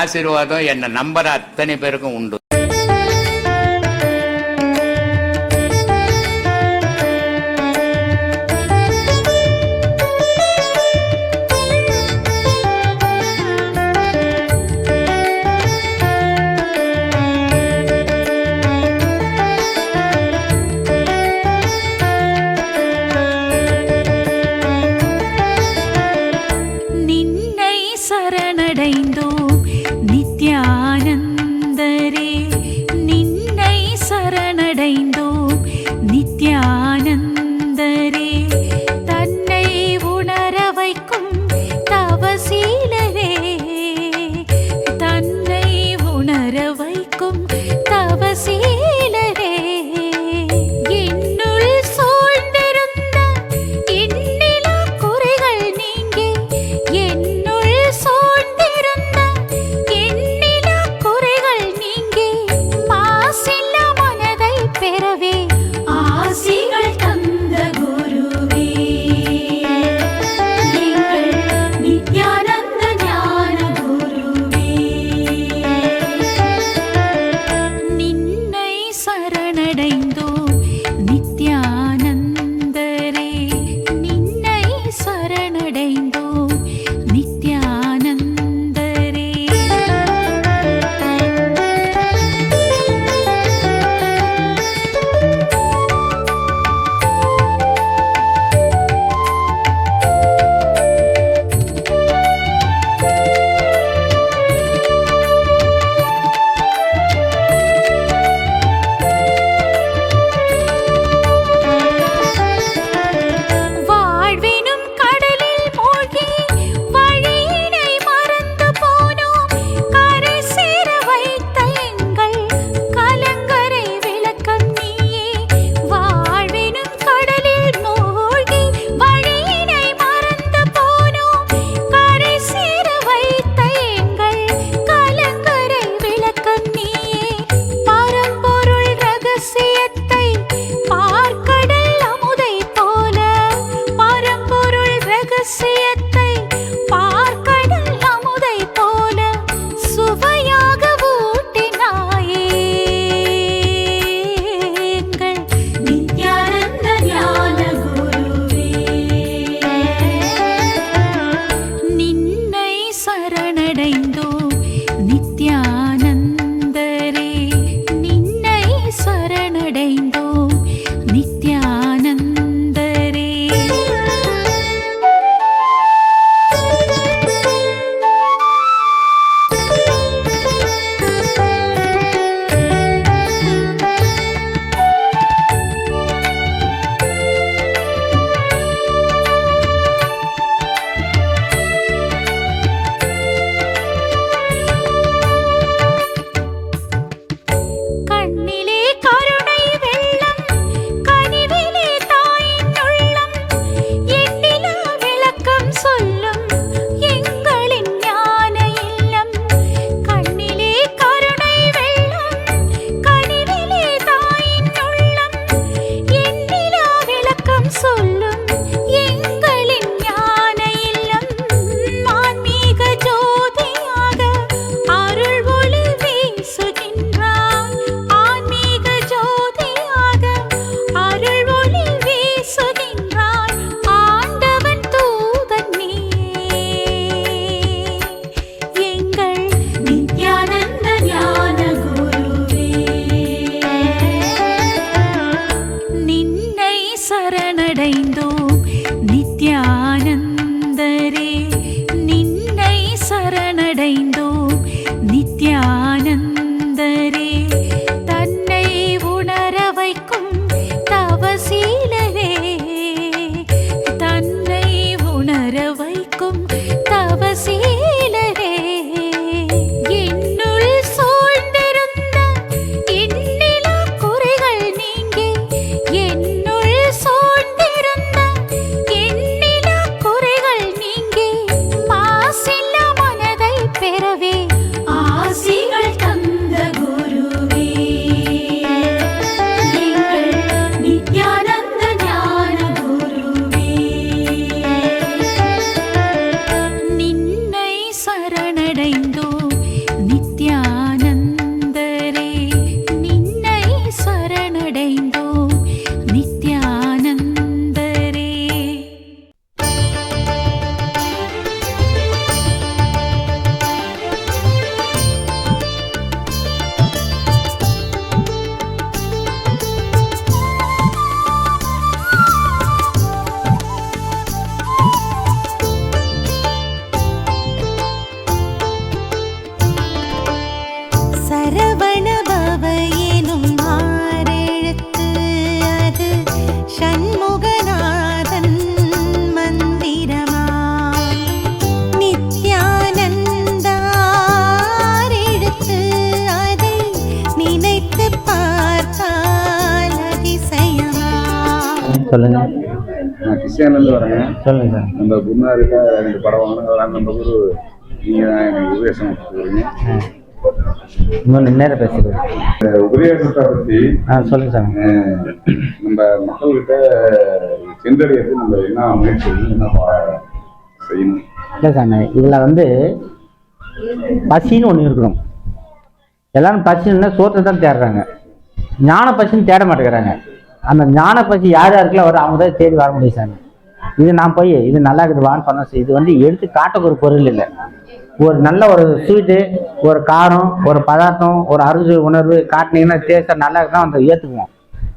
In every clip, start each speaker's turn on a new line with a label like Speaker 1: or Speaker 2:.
Speaker 1: ஆசீர்வாதம் என்னை நம்பர் அத்தனை பேருக்கும் உண்டு.
Speaker 2: சொல்லுங்க.
Speaker 3: நான் கிறிஸ்டியான்லேருந்து வரேங்க.
Speaker 2: சொல்லுங்க சார்.
Speaker 3: நம்ம குருநாதர்கிட்ட எனக்கு படம் வாங்கணும் நம்ம குரு நீங்கள் தான் எனக்கு உபதேசம்.
Speaker 2: இன்னும் நேரம் பேசுறது
Speaker 3: இந்த உபதேசத்தை பற்றி
Speaker 2: ஆ சொல்லுங்க சார்.
Speaker 3: நம்ம மக்கள்கிட்ட சென்றடையிறது நம்ம என்ன முயற்சி என்ன செய்யணும்?
Speaker 2: இல்லை சாமி இதில் வந்து பசின்னு ஒன்று இருக்கணும். எல்லாரும் பசின்னா சோத்தை தான் தேடுறாங்க. ஞான பசின்னு தேட மாட்டேங்கிறாங்க. அந்த ஞான பசி யார் யாருக்குள்ள வரும் அவங்க தான் தேடி வர முடியும் சாமி. இது நான் போய் இது நல்லா இருக்குது வான்னு சொன்னேன் சார். இது வந்து எடுத்து காட்டக்கு ஒரு பொருள் இல்லை. ஒரு நல்ல ஒரு ஸ்வீட்டு ஒரு காரம் ஒரு பதார்த்தம் ஒரு அறுசுவை உணர்வு காட்டினீங்கன்னா டேஸ்ட்டாக நல்லா தான் அந்த ஏற்றுக்குவோம்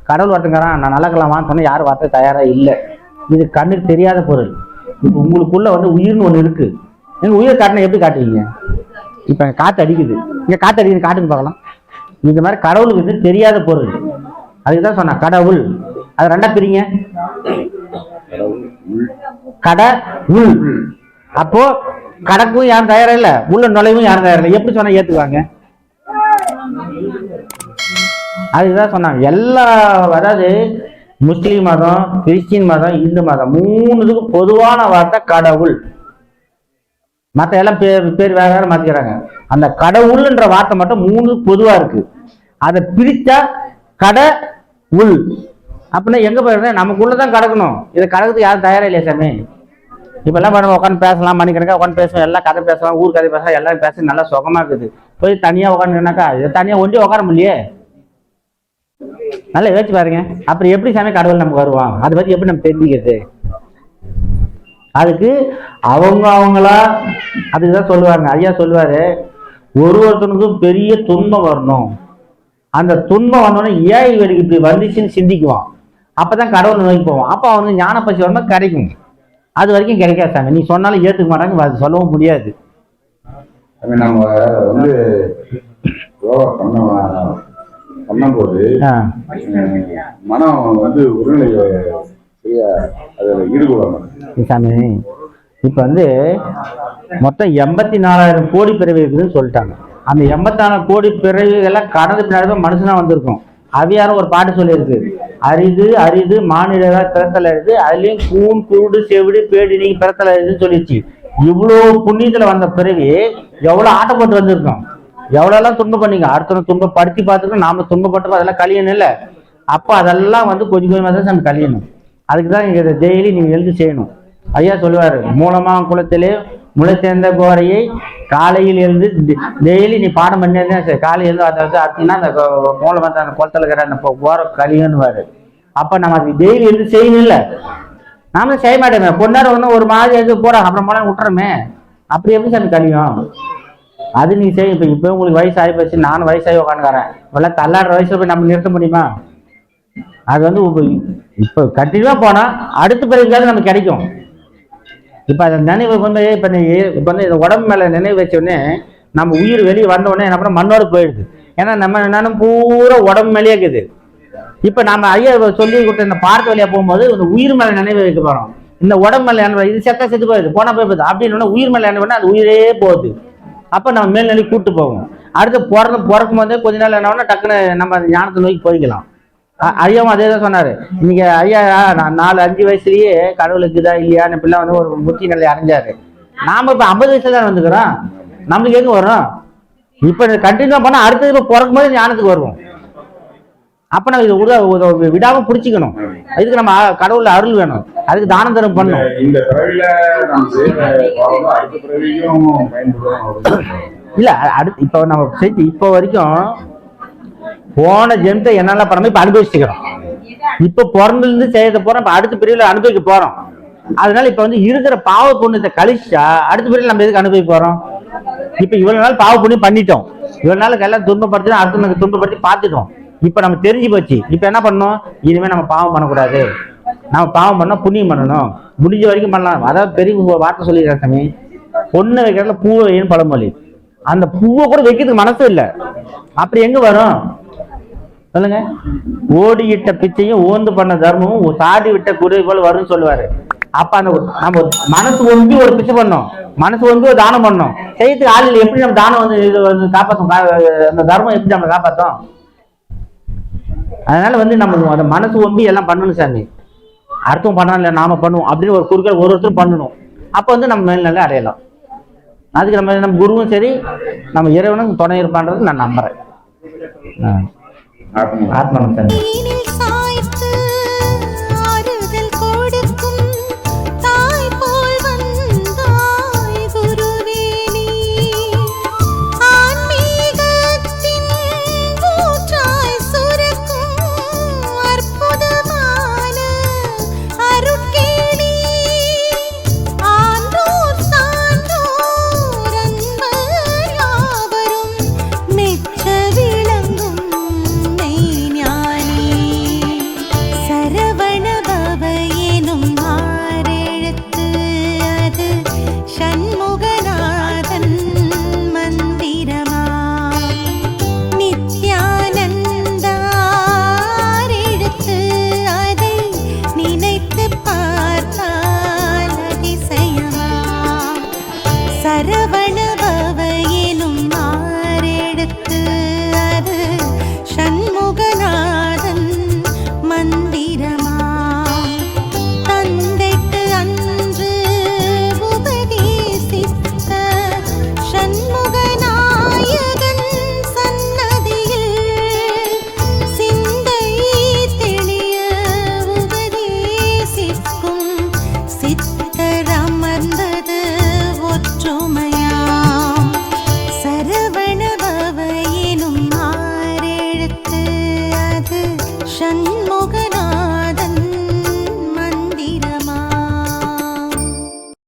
Speaker 2: கடவுள் ஒருத்தங்கிறான் நான் நல்லா இருக்கலாமான்னு சொன்னால் யாரும் வார்த்தை தயாராக இல்லை. இது கண்ணுக்கு தெரியாத பொருள். இப்போ உங்களுக்குள்ளே வந்து உயிர்னு ஒன்று இருக்குது நீங்கள் உயிரை காட்டினா எப்படி காட்டுவீங்க? இப்போ காற்று அடிக்குது. இங்கே காற்று அடிக்குது காட்டுன்னு பார்க்கலாம். இந்த மாதிரி கடவுளுக்கு வந்து தெரியாத பொருள். அதுக்கு தான் சொன்ன கடவுள். அது ரெண்டா பிரிங்க. கடை உள். அப்போ கடக்கும் யாரும் தயாரா இல்ல உள்ள நுழைவும் யாரும் தயாரா இல்லை எப்படி சொன்னா ஏத்துக்குவாங்க? அதுதான் சொன்னாங்க எல்லா அதாவது முஸ்லீம் மதம் கிறிஸ்டின் மதம் இந்து மதம் மூணுத்துக்கும் பொதுவான வார்த்தை கடவுள். மற்ற எல்லாம் பேர் பேர் வேற வேற மாத்திக்கிறாங்க. அந்த கடவுள்ன்ற வார்த்தை மட்டும் மூணு பொதுவா இருக்கு. அதை பிரிச்சா கடை உள். அப்படின்னா எங்கே போயிருந்தேன் நமக்குள்ளதான் கடக்கணும். இதை கடக்கிறதுக்கு யாரும் தயாரா இல்லையா சாமி. இப்போல்லாம் நம்ம உட்காந்து பேசலாம் மணிக்கணக்கா உட்காந்து பேசுவோம். எல்லாம் கதை பேசலாம் ஊர் கதை பேசலாம் எல்லாரும் பேச நல்லா சுகமாக இருக்குது. போய் தனியாக உட்காந்துனாக்கா இதை தனியாக ஒண்டி உட்கார முடியலையே. நல்லா யோசிச்சு பாருங்க. அப்புறம் எப்படி சாமி கடவுள் நமக்கு வருவான்? அதை பற்றி எப்படி நம்ம தெரிஞ்சுக்கிறது? அதுக்கு அவங்க அவங்களா அதுக்கு தான் சொல்லுவாங்க. ஐயா சொல்லுவாரு ஒரு ஒருத்தனுக்கும் பெரிய துன்பம் வரணும். அந்த துன்பம் வந்தோடனே ஏன் இவருக்கு இப்படி வந்துச்சுன்னு சிந்திக்குவான். அப்பதான் கடவுள் நோக்கி போவான். அப்போ அவனுக்கு ஞான பசி வரும்போது கிடைக்கும். அது வரைக்கும் கிடைக்காது சாமி. நீ சொன்னாலும் ஏத்துக்க மாட்டாங்க. அது சொல்லவும் முடியாது.
Speaker 3: நம்ம வந்து யோகா பண்ண பண்ணும்போது மனம் வந்து சரியா அதில் மாட்டேங்குது
Speaker 2: சாமி இப்போ வந்து மொத்தம் எண்பத்தி நாலாயிரம் கோடி பிறவி இருக்குதுன்னு சொல்லிட்டாங்க. அந்த எண்பத்தாறு கோடி பிறவிகளை கடந்து பின்னாடி தான் மனுஷனா வந்திருக்கும். அவியாரும் ஒரு பாட்டு சொல்லியிருக்கு. அரிது அரிது மானிடரா பிறத்தல் அரிது. அதுலயும் கூன் குருடு செவிடு பேடி நீங்க பிறத்தல் அரிதுன்னு சொல்லிடுச்சு இவ்வளோ புண்ணியத்துல வந்த பிறவி எவ்வளவு ஆட்டப்பட்டு வந்திருக்கோம். எவ்வளவு எல்லாம் துன்பம் பண்ணீங்க. அடுத்தவங்க துன்பப்படுத்தி பார்த்துருக்கோம் நாம துன்பப்பட்டோம். அதெல்லாம் கழியணும் இல்ல. அப்ப அதெல்லாம் வந்து கொஞ்சம் கொஞ்சமா தான் நம்ம கழியணும். அதுக்கு தான் இதை டெய்லி நீங்க எழுதி செய்யணும். ஐயா சொல்லுவாரு மூலமா குளத்திலே முளை சேர்ந்த கோரையை காலையில் இருந்து டெய்லி நீ பாடம் பண்ணியிருந்தா சரி காலையில் இருந்து அதை வந்து அப்படின்னா அந்த மூளை வந்து அந்த குளத்துல இருக்கிற அந்த பொ- கோர கழியுன்னுவாரு அப்ப நம்ம அது டெய்லி இருந்து செய்யணும் இல்ல நாம செய்ய மாட்டோமே. பொண்ணார் ஒன்று ஒரு மாதிரி எது போகிறாங்க அப்புறம் மூலம் விட்டுறோமே. அப்படி எப்படி சார் கழியும்? அது நீ செய்ய இப்போ இப்போ உங்களுக்கு வயசு ஆகி போச்சு. நானும் வயசாகி உட்காந்துக்கிறேன் இப்போல்லாம் தள்ளாடுற வயசுல போய் நம்ம நிறுத்த முடியுமா? அது வந்து இப்போ கண்டினியூவா போனா அடுத்த பிறகு நமக்கு கிடைக்கும். இப்போ அந்த நினைவு வந்து இப்போ நீ இப்போ வந்து இந்த உடம்பு மேலே நினைவு வச்சோடனே நம்ம உயிர் வெளியே வந்த உடனே என்ன பண்ண மண்ணோடு போயிடுது. ஏன்னா நம்ம நினைவு பூரா உடம்பு மேலேயே இருக்குது. இப்போ நம்ம ஐயா சொல்லி கொடுத்த இந்த பார்க்க வழியாக போகும்போது இந்த உயிர் மேலே நினைவு வைக்க போகிறோம் இந்த உடம்பு மேலே நினைவு இது செத்தா செத்து போயிடுது போனால் போய் போகுது அப்படின்னு உடனே உயிர் மேலே நினைவு அது உயிரே போகுது. அப்போ நம்ம மேல்நிலை கூப்பிட்டு போவோம். அடுத்து பிறந்து பிறக்கும் போதே கொஞ்ச நாள் என்ன பண்ணால் டக்குன்னு நம்ம ஞானத்தை நோக்கி போய்க்கலாம். ஐயாவும் அதே தான் சொன்னாரு. இன்னைக்கு ஐயா நான் நாலு அஞ்சு வயசுலயே கடவுள் இருக்குதா இல்லையான்னு பிள்ளை வந்து ஒரு புத்தி நிலை அடைஞ்சாரு. நாம இப்ப ஐம்பது வயசுல தான் வந்துக்கிறோம்? நம்மளுக்கு எங்க வரும்? இப்ப கண்டினியூ பண்ணா அடுத்தது இப்ப பிறக்கும் போது ஞானத்துக்கு வருவோம். அப்ப நம்ம இதை உத- விடாம பிடிச்சிக்கணும். அதுக்கு நம்ம கடவுள்ல அருள் வேணும். அதுக்கு தானம் தரம் பண்ணணும்.
Speaker 3: இந்த
Speaker 2: இல்ல அடுத்து இப்ப நம்ம செஞ்சு இப்போ வரைக்கும் போன ஜென்மத்தை என்னெல்லாம் பண்ணமோ இப்ப அனுபவிச்சுக்கிறோம். இப்ப பிறந்திருந்து செய்யறத போறோம் இப்ப அடுத்த பிரிவில் அனுபவிக்க போறோம். அதனால இப்ப வந்து இருக்கிற பாவ புண்ணியத்தை கழிச்சா அடுத்த பிரிவில் நம்ம எதுக்கு அனுபவிக்க போறோம்? இப்ப இவ்வளவு நாள் பாவ புண்ணியம் பண்ணிட்டோம். இவ்வளவு நாளுக்கு எல்லாம் துன்பப்படுத்தி அடுத்த துன்பப்படுத்தி பார்த்துட்டோம். இப்ப நம்ம தெரிஞ்சு போச்சு. இப்ப என்ன பண்ணணும்? இனிமே நம்ம பாவம் பண்ணக்கூடாது. நம்ம பாவம் பண்ணா புண்ணியம் பண்ணணும். முடிஞ்ச வரைக்கும் பண்ணலாம். அதாவது பெரிய வார்த்தை சொல்லிடுறேன் சாமி. பொண்ணு வைக்கிறதுல பூவை வைன்னு பழமொழி. அந்த பூவை கூட வைக்கிறதுக்கு மனசு இல்லை. அப்படி எங்க வரும்? சொல்லுங்க. ஓடியிட்ட பிச்சையும் ஓந்து பண்ண தர்மமும் சாடி விட்ட குருவை போல வரும்னு சொல்லுவாரு. அப்ப அந்த நம்ம மனசு ஒன்றி ஒரு பிச்சை பண்ணோம். மனசு ஒன்றி ஒரு தானம் பண்ணோம். செய்யத்துக்கு ஆள் இல்லை. எப்படி நம்ம தானம் வந்து இது வந்து காப்பாற்றும் அந்த தர்மம் எப்படி நம்ம காப்பாற்றும் அதனால வந்து நம்ம அந்த மனசு ஒம்பி எல்லாம் பண்ணணும் சாமி. அர்த்தம் பண்ணலாம் இல்லை நாம பண்ணுவோம் அப்படின்னு ஒரு குறுக்கள் ஒரு ஒருத்தரும் பண்ணணும். அப்போ வந்து நம்ம மேல்நிலை அடையலாம். அதுக்கு நம்ம நம்ம குருவும் சரி நம்ம இறைவனும் துணை இருப்பான்றது நான் நம்புறேன். ಆತ್ಮ
Speaker 4: ಆತ್ಮ